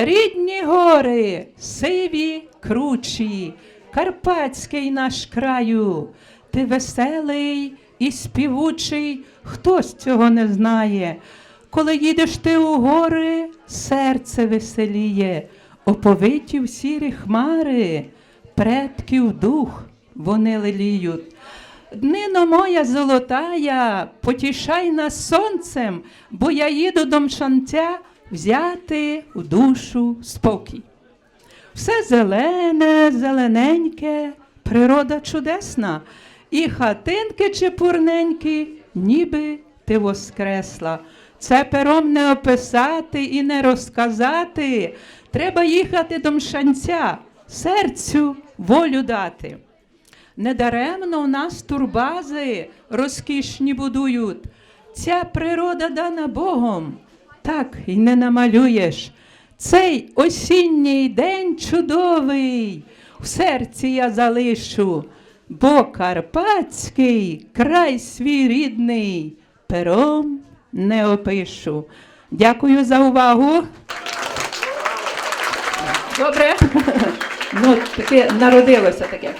Рідні гори, сиві, кручі, Карпатський наш краю, ти веселий і співучий, хтось цього не знає. Коли їдеш ти у гори, серце веселіє, оповиті в сірі хмари, предків дух вони леліють. Днино моя золотая, потішай нас сонцем, бо я їду до мшанця взяти в душу спокій. Все зелене, зелененьке, природа чудесна, і хатинки чепурненькі, ніби ти воскресла. Це пером не описати і не розказати. Треба їхати до мшанця, серцю волю дати. Недаремно у нас турбази розкішні будують. Ця природа дана Богом, так і не намалюєш. Цей осінній день чудовий, в серці я залишу, бо Карпатський край свій рідний, пером не опишу. Дякую за увагу. Добре. Ну, таке народилося таке.